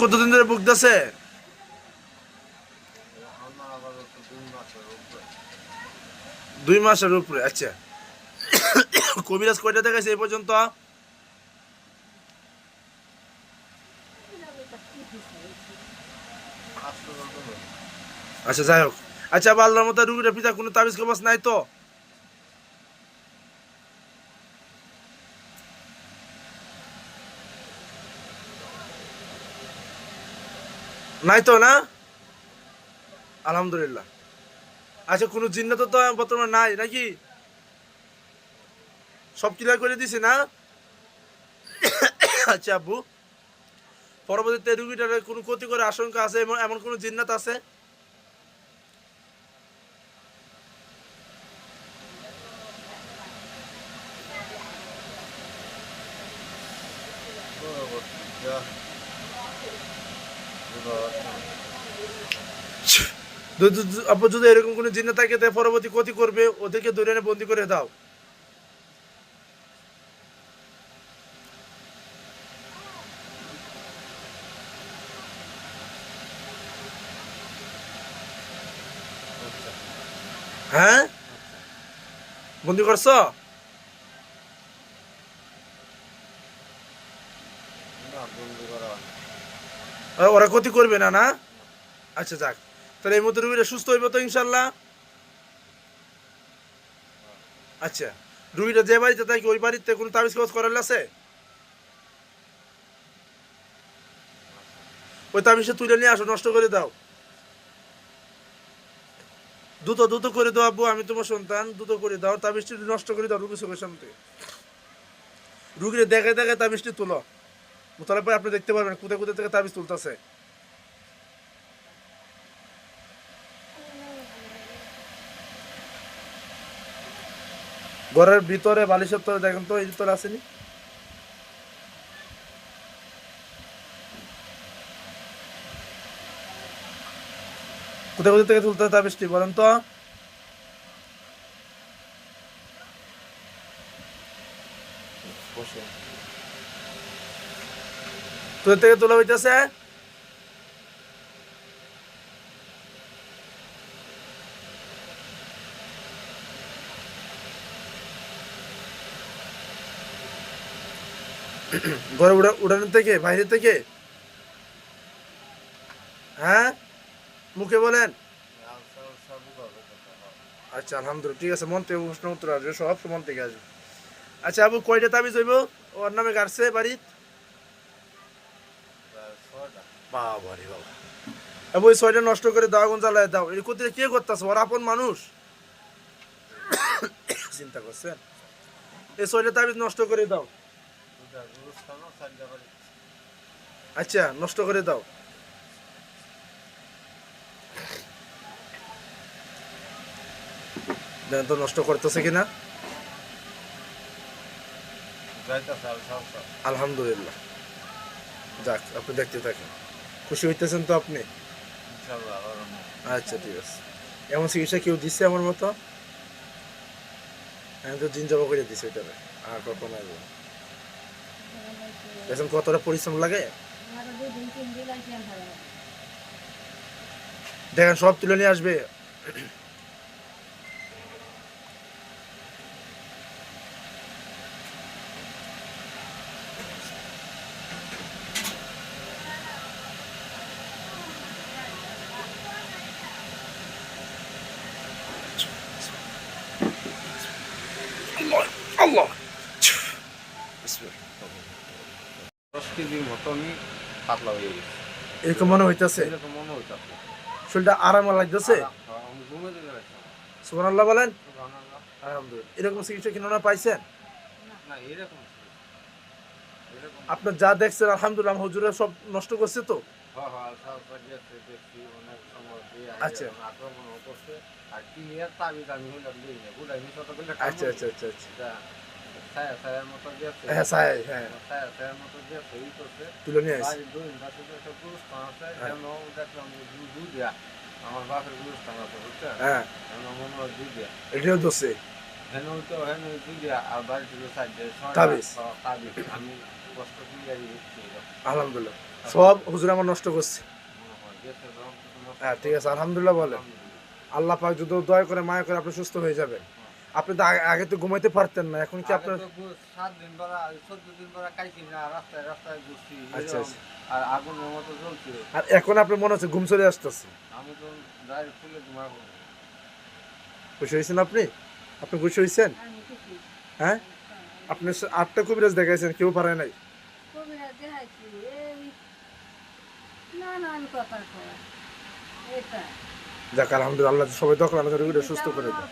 কতদিন ধরে ভুগতেছে? দুই মাসের উপরে আচ্ছা। কবিরাজ কয়টা দেখাইছে এই পর্যন্ত। আচ্ছা যাই হোক। আচ্ছা আল্লাহর মতো রুগীর পিতা কোনো তাবিজ কবাস নাই তো? নাই তো না? আলহামদুলিল্লাহ। আচ্ছা কোনো জিন্নাত তো বর্তমানে নাই, নাকি? সব ক্লিয়ার করে দিছে না? আচ্ছা আব্বু। পরবর্তীতে রুগীটার কোনো ক্ষতি করে আশঙ্কা আছে, এমন এমন কোনো জিন্নাত আছে পরবর্তী যা বুঝা যাচ্ছে না। যদি- এরকম কোনো জিন্ন থাকে তাই পরবর্তী ক্ষতি করবে। ওদেরকে ধরে এনে বন্দি করে দাও। হ্যাঁ? বন্দি করছ? ওরা ক্ষতি করবে না না? আচ্ছা যাক। তাহলে এই মধ্যে রুগীরা সুস্থ হইব তো ইনশাল্লাহ আচ্ছা রুগীরা যে বাড়িতে থাকে ওই বাড়িতে কোনো তাবিজ কাজ করার আছে? ওই তাবিজটা তুলে নিয়ে আসো, নষ্ট করে দাও। দ্রুত দ্রুত করে দাও, আব্বু, আমি তোমার সন্তান দ্রুত করে দাও, তাবিজটি নষ্ট করে দাও রুগী চোখের সামনে। রুগীরা দেখে দেখায় তাবিজটি তুলো। তাহলে পরে আপনি দেখতে পারবেন, কোথায় কোথায় থেকে তাবিজ তুলতেছে। ঘরের ভিতরে বালিশের তলে দেখেন তো, এই ভিতরে আসেনি কোথায় কোথায় থেকে তুলতে তাবিজটি বলেন তো। কোথা থেকে তোলা হইতেছে? ঘরে উড়া থেকে বাইরে থেকে? হ্যাঁ? মুখে বলেন। আচ্ছা আলহামদুলিল্লাহ, ঠিক আছে, মন থেকে প্রশ্ন উত্তর আসবে, সব মন থেকে আসবে। আচ্ছা আবু, কয়টা তাবিজ হইব? ওর নামে গাড়ছে বাড়ি প্রায় বাবা। বাবা ওই ছয়টা নষ্ট করে দাও আগুন জ্বালায় দাও। এর কোথায় কে করতেছে? ওর আপন মানুষ। চিন্তা করছেন? এই ছয়টা তাবিজ নষ্ট করে দাও। আচ্ছা নষ্ট করে দাও। তো নষ্ট করতেছে কিনা। আলহামদুলিল্লাহ। যাক, আপনি দেখতে থাকেন। খুশি হইতেছেন তো আপনি? আচ্ছা ঠিক আছে। এমন চিকিৎসা কেউ দিচ্ছে আমার মতো? আমি তো দিন জবা করে ওইটারে আর কখনো আসব না। দেখছেন কতটা পরিশ্রম লাগে দেখেন সব তুলে নিয়ে আসবে আল্লাহ আল্লাহ দশ কেজির মতনই পাতলা হয়ে গেছে। এরকম মনে হইতেছে? এরকম মনে হইতাছে। শরীরটা আরাম লাগতেছে? আমি ঘুমে দিতে পারছি সুমান আল্লাহ বলেন আলহামদুলিল্লাহ। এরকম চিকিৎসা কিনা পাইছেন? না এরকম আপনার যা দেখছেন আলহামদুলিল্লাহ হুজুরা সব নষ্ট করছে তো? হ্যাঁ, হ্যাঁ, আচ্ছা। বুঝলাই নি, ছোটবেলায় আচ্ছা আচ্ছা আচ্ছা আচ্ছা ছায়া। হ্যাঁ হ্যাঁ। তুলে নিয়ে আসি হ্যাঁ। আমার বাপের গুরুস্থান আছে, বুঝছেন? হ্যাঁ মনে হয়। এটাও দোষে হেন তো হেন আর বাড়ি সাইডে। আমি কষ্ট দিয়ে আলহামদুলিল্লাহ সব হুজুর আমার নষ্ট করছে হয় হ্যাঁ ঠিক আছে আলহামদুলিল্লাহ বলেন আল্লাহ পাক যদি দয়া করে মায়া করে আপনি সুস্থ হয়ে যাবেন আপনি তো আগে- আগে তো ঘুমাইতে পারতেন না এখন কি আপনার সাত দিন পরা চোদ্দ দিন পরা খাইছি না রাস্তায় রাস্তায় ঘুরছি আচ্ছা, আর আগুনের মতো জ্বলছে। আর এখন আপনার মনে হচ্ছে ঘুম চলে আসতেছে? আমি তো ডাইরেক্ট ফুলে তোমার খুশি হয়েছেন আপনি? আপনি খুশি হয়েছেন? হ্যাঁ? আপনি আটটা কবিরাজ দেখাইছেন কেউ পারে নাই? কবিরা দেখাইছি এই নানান কথা এটা। যাক আলহামদুলিল্লাহ আল্লাহ সবাই দখল আল্লাহ সুস্থ করে দেয়।